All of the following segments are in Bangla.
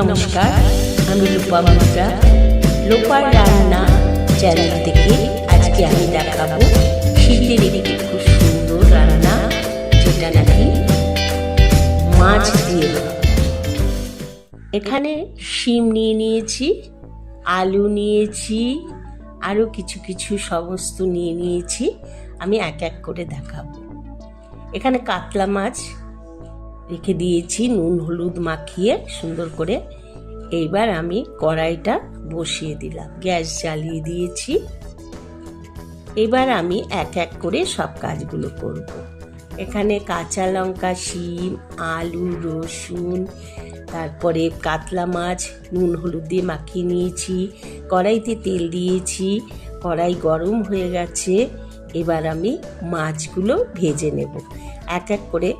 নমস্কার, আমি রূপা মুদ্রা লোপার রান্না চ্যানেল থেকে আজকে আমি দেখাবো শীতের একটি খুব সুন্দর রান্না, যেটা নাকি মাছ দিয়ে এখানে শিম নিয়ে নিয়েছি, আলু নিয়েছি, আরও কিছু কিছু সমস্ত নিয়ে নিয়েছি, আমি এক এক করে দেখাবো। এখানে কাতলা মাছ রেখে দিয়েছি, নুন, হলুদ মাখিয়ে সুন্দর করে। এইবার আমি কড়াইটা বসিয়ে দিলাম, গ্যাস জ্বালিয়ে দিয়েছি। এবার আমি এক এক করে সব কাজগুলো করব। এখানে কাঁচা লঙ্কা, শিম, আলু, রসুন, তারপরে কাতলা মাছ, নুন, হলুদ দিয়ে মাখিয়ে নিয়েছি। কড়াইতে তেল দিয়েছি, কড়াই গরম হয়ে গেছে। এবার আমি মাছগুলো ভেজে নেব। এক এক করে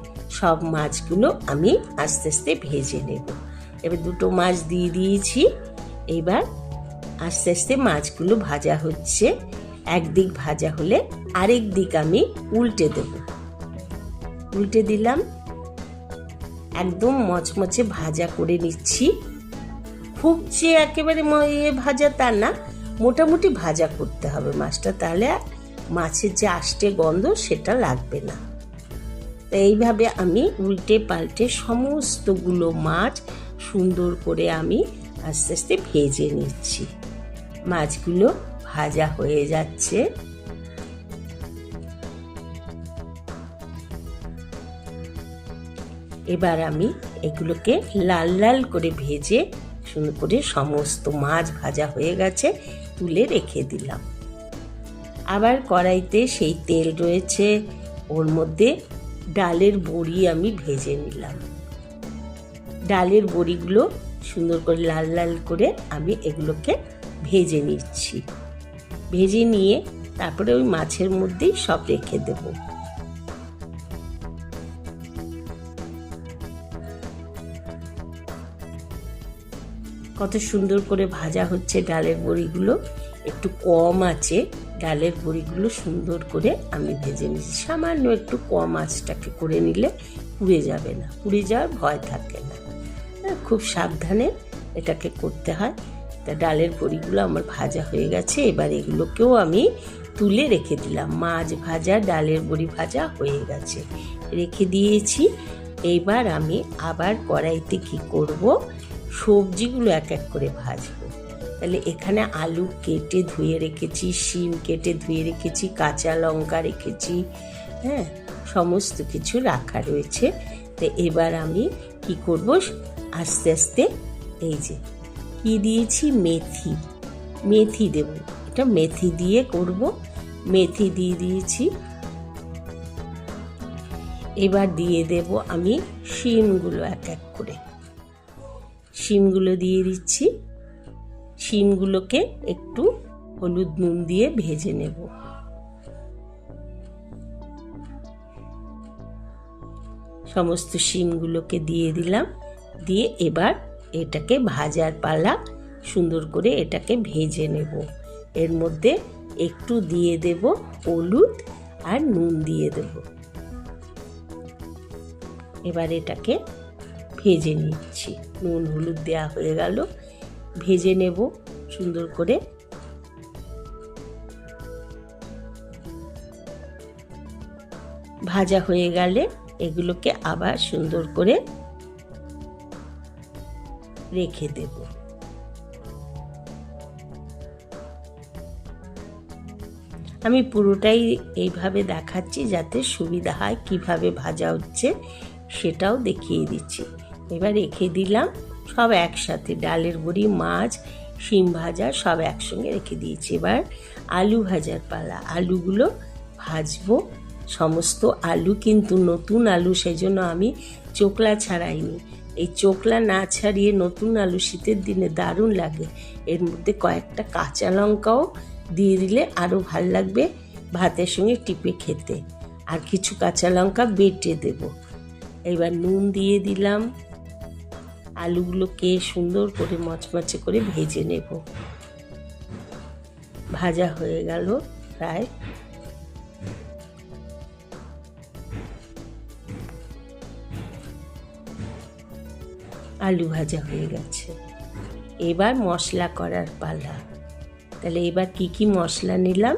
সব মাছগুলো আমি আস্তে আস্তে ভেজে নেব। এবার দুটো মাছ দিয়ে দিয়েছি। এবার আস্তে আস্তে মাছগুলো ভাজা হচ্ছে। একদিক ভাজা হলে আরেক দিক আমি উল্টে দেব। উল্টে দিলাম। একদম মচমচে ভাজা করে নিচ্ছি। খুব যে একেবারে ইয়ে ভাজা তা না, মোটামুটি ভাজা করতে হবে মাছটা। তাহলে মাছের যে আষ্টে গন্ধ সেটা লাগবে না। এইভাবে আমি উল্টে পাল্টে সমস্তগুলো মাছ সুন্দর করে আমি আস্তে আস্তে ভেজে নিচ্ছি। মাছগুলো ভাজা হয়ে যাচ্ছে। এবার আমি এগুলোকে লাল লাল করে ভেজে সুন্দর করে সমস্ত মাছ ভাজা হয়ে গেছে, তুলে রেখে দিলাম। আবার কড়াইতে সেই তেল রয়েছে, ওর মধ্যে ডালের বড়ি আমি ভেজে নিলাম। ডালের বড়িগুলো সুন্দর করে লাল লাল করে আমি এগুলোকে ভেজে নিচ্ছি। ভেজে নিয়ে তারপরে ওই মাছের মধ্যেই সব রেখে দেবো। কত সুন্দর করে ভাজা হচ্ছে ডালের বড়িগুলো। একটু কম আছে ডালের বড়িগুলো সুন্দর করে আমি ভেজে নিচ্ছি। সামান্য একটু কম আঁচটাকে করে নিলে পুড়ে যাবে না পুড়ে যাওয়ার ভয় থাকে না। হ্যাঁ, খুব সাবধানে এটাকে করতে হয়। তা ডালের বড়িগুলো আমার ভাজা হয়ে গেছে এবার এগুলোকেও আমি তুলে রেখে দিলাম। মাছ ভাজা ডালের বড়ি ভাজা হয়ে গেছে। রেখে দিয়েছি। এইবার আমি আবার কড়াইতে কি করব? সবজিগুলো এক এক করে ভাজবো। তাহলে এখানে আলু কেটে ধুয়ে রেখেছি, শিম কেটে ধুয়ে রেখেছি, কাঁচা লঙ্কা রেখেছি হ্যাঁ সমস্ত কিছু রাখা রয়েছে। তো এবার আমি কি করব? আস্তে আস্তে এই যে, কি দিয়েছি? মেথি মেথি দেব। এটা মেথি দিয়ে করব। মেথি দিয়ে দিয়েছি। এবার দিয়ে দেব আমি শিমগুলো এক এক করে। শিমগুলো দিয়ে দিচ্ছি। শিমগুলোকে একটু হলুদ নুন দিয়ে ভেজে নেব। সমস্ত শিমগুলোকে দিয়ে দিলাম। দিয়ে এবার এটাকে ভাজার পালা সুন্দর করে এটাকে ভেজে নেব। এর মধ্যে একটু দিয়ে দেব হলুদ আর নুন দিয়ে দেব। এবার এটাকে ভেজে নিচ্ছি। নুন হলুদ দেওয়া হয়ে গেল। ভেজে নেব সুন্দর করে। ভাজা হয়ে গেলে এগুলোকে আবার সুন্দর করে রেখে দেব। আমি পুরোটাই এইভাবে দেখাচ্ছি যাতে সুবিধা হয় কীভাবে ভাজা হচ্ছে সেটাও দেখিয়ে দিচ্ছি। এবার রেখে দিলাম সব একসাথে, ডালের বড়ি মাছ, শিম ভাজা সব একসঙ্গে রেখে দিয়েছি। এবার আলু ভাজার পালা। আলুগুলো ভাজবো। সমস্ত আলু কিন্তু নতুন আলু সেই জন্য আমি চোকলা ছাড়াইনি। এই চোকলা না ছাড়িয়ে নতুন আলু শীতের দিনে দারুণ লাগে। এর মধ্যে কয়েকটা কাঁচা লঙ্কাও দিয়ে দিলে আরও ভালো লাগবে ভাতের সঙ্গে টিপে খেতে। আর কিছু কাঁচা লঙ্কা বেটে দেব। এবার নুন দিয়ে দিলাম। আলুগুলোকে সুন্দর করে মচমচে করে ভেজে নেব। ভাজা হয়ে গেল প্রায়। আলু ভাজা হয়ে গেছে। এবার মশলা করার পালা। তাহলে এবার কি কি মশলা নিলাম?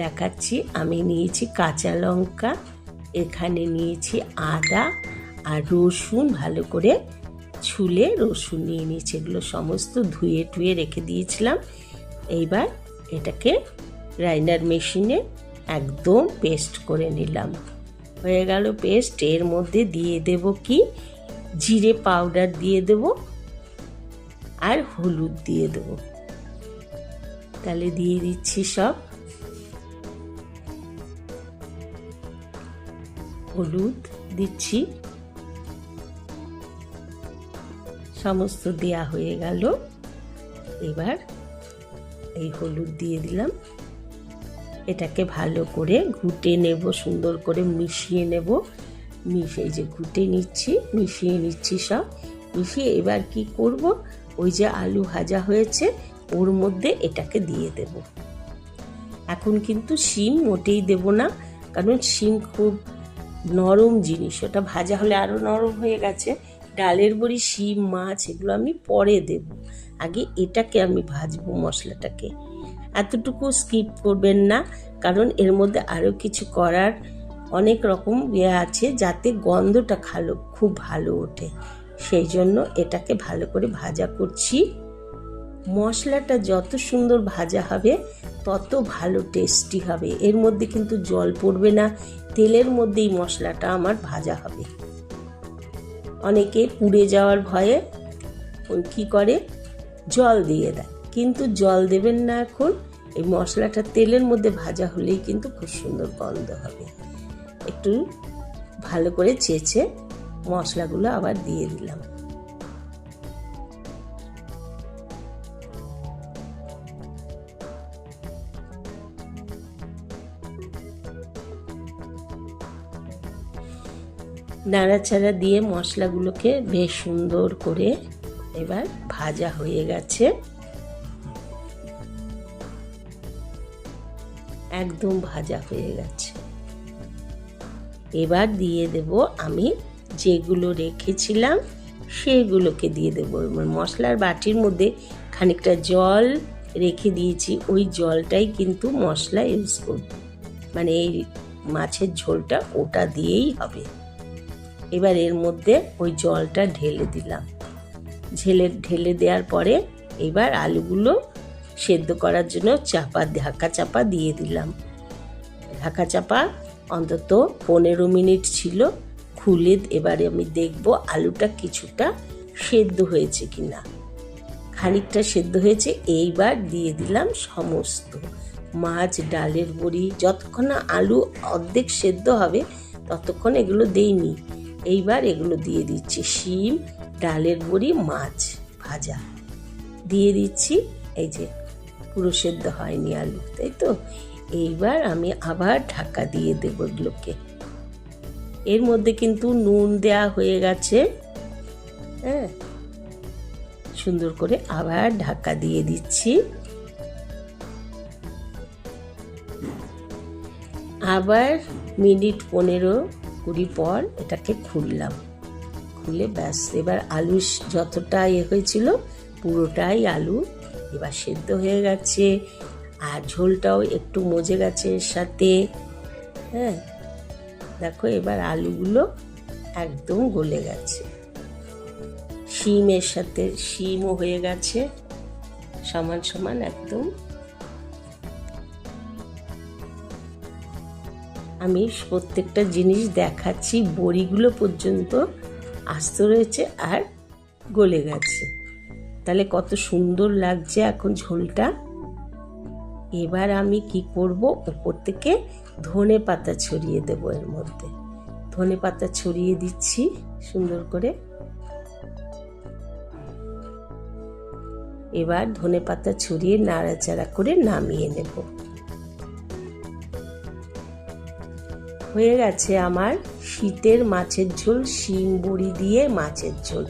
দেখাচ্ছি। আমি নিয়েছি কাঁচা লঙ্কা, এখানে নিয়েছি আদা আর রসুন ভালো করে ছুলে রসুন নিয়ে নিয়েছি। এগুলো সমস্ত ধুয়ে টুয়ে রেখে দিয়েছিলাম। এইবার এটাকে গ্রাইন্ডার মেশিনে একদম পেস্ট করে নিলাম। হয়ে গেল পেস্ট। এর মধ্যে দিয়ে দেব কি? জিরে পাউডার দিয়ে দেব আর হলুদ দিয়ে দেব। তাহলে দিয়ে দিচ্ছি সব। হলুদ দিচ্ছি। সমস্ত দেয়া হয়ে গেল। এবার এই হলুদ দিয়ে দিলাম। এটাকে ভালো করে ঘুটে নেব, সুন্দর করে মিশিয়ে নেব। মিশিয়ে যে ঘুটে নিচ্ছি, মিশিয়ে নিচ্ছি সব। মিশিয়ে এবার কি করব? ওই যে আলু ভাজা হয়েছে, ওর মধ্যে এটাকে দিয়ে দেব। এখন কিন্তু শিম মোটেই দেব না, কারণ শিম খুব নরম জিনিস। ওটা ভাজা হলে আরও নরম হয়ে গেছে। ডালের বড়ি, শিম, মাছ, এগুলো আমি পরে দেব। আগে এটাকে আমি ভাজবো মশলাটাকে। এতটুকু স্কিপ করবেন না, কারণ এর মধ্যে আরও কিছু করার অনেক রকম ইয়ে আছে যাতে গন্ধটা ভালো, খুব ভালো ওঠে। সেই জন্য এটাকে ভালো করে ভাজা করছি। মশলাটা যত সুন্দর ভাজা হবে, তত ভালো টেস্টি হবে। এর মধ্যে কিন্তু জল পড়বে না, তেলের মধ্যেই মশলাটা আমার ভাজা হবে। অনেকে পুড়ে যাওয়ার ভয়ে কী করে? জল দিয়ে দেয়। কিন্তু জল দেবেন না এখন। এই মশলাটা তেলের মধ্যে ভাজা হলেই কিন্তু খুব সুন্দর গন্ধ হবে। একটু ভালো করে চেঁচে মশলাগুলো আবার দিয়ে দিলাম। নাড়াচাড়া দিয়ে মশলাগুলোকে বেশ সুন্দর করে এবার ভাজা হয়ে গেছে। একদম ভাজা হয়ে গেছে। এবার দিয়ে দেব আমি যেগুলো রেখেছিলাম, সেগুলোকে দিয়ে দেবো। মশলার বাটির মধ্যে খানিকটা জল রেখে দিয়েছি। ওই জলটাই কিন্তু মশলা ইউজ করব। মানে এই মাছের ঝোলটা ওটা দিয়েই হবে। এবার এর মধ্যে ওই জলটা ঢেলে দিলাম। ঝেলে ঢেলে দেওয়ার পরে এবার আলুগুলো সেদ্ধ করার জন্য চাপা, ঢাকা চাপা দিয়ে দিলাম। ঢাকা চাপা অন্তত পনেরো মিনিট ছিল। খুলে এবারে আমি দেখব আলুটা কিছুটা সেদ্ধ হয়েছে কি না খানিকটা সেদ্ধ হয়েছে, এইবার দিয়ে দিলাম সমস্ত মাছ, ডালের বড়ি যতক্ষণ না আলু অর্ধেক সেদ্ধ হবে, ততক্ষণ এগুলো দেইনি। এইবার এগুলো দিয়ে দিচ্ছি শিম, ডালের বড়ি মাছ ভাজা। দিয়ে দিচ্ছি, এই যে পুরো সেদ্ধ হয়নি আলু, তাই তো? এইবার আমি আবার ঢাকা দিয়ে দেবো এগুলোকে। এর মধ্যে কিন্তু নুন দেয়া হয়ে গেছে। হ্যাঁ। সুন্দর করে আবার ঢাকা দিয়ে দিচ্ছি। আবার মিনিট পনেরো কুড়ি পর এটাকে খুললাম। খুলে ব্যাস, এবার আলু যতটা ইয়ে হয়েছিল পুরোটাই আলু এবার সেদ্ধ হয়ে গেছে। আর ঝোলটাও একটু মজে গেছে এর সাথে। হ্যাঁ দেখো এবার আলুগুলো একদম গলে গেছে। শিমের সাথে, শিমও হয়ে গেছে। সমান সমান একদম আমি প্রত্যেকটা জিনিস দেখাচ্ছি, বড়িগুলো পর্যন্ত আস্ত রয়েছে আর গলে গেছে। তাহলে কত সুন্দর লাগছে এখন ঝোলটা। এবার আমি কি করব? উপর থেকে ধনে পাতা ছড়িয়ে দেব এর মধ্যে। ধনে পাতা ছড়িয়ে দিচ্ছি সুন্দর করে। এবার ধনে পাতা ছড়িয়ে নাড়াচাড়া করে নামিয়ে নেব। হয়ে গেছে আমার শীতের মাছের ঝোল, শিম বড়ি দিয়ে মাছের ঝোল।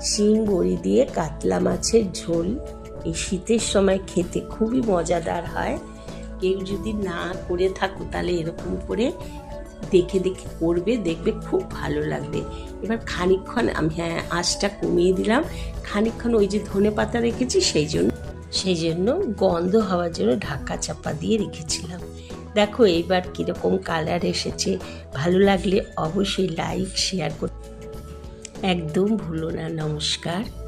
শিম বড়ি দিয়ে কাতলা মাছের ঝোল। এই শীতের সময় খেতে খুবই মজাদার হয়। কেউ যদি না করে থাকো, তাহলে এরকম করে দেখে দেখে করবে, দেখবে খুব ভালো লাগবে। এবার খানিক্ষণ আমি হ্যাঁ আঁচটা কমিয়ে দিলাম। খানিক্ষণ ওই যে ধনে পাতা রেখেছি, সেই জন্য সেই জন্য গন্ধ হওয়ার জন্য ঢাকা চাপা দিয়ে রেখেছিলাম। দেখো এইবার কীরকম কালার এসেছে। ভালো লাগলে অবশ্যই লাইক শেয়ার করতে একদম ভুলো না, নমস্কার।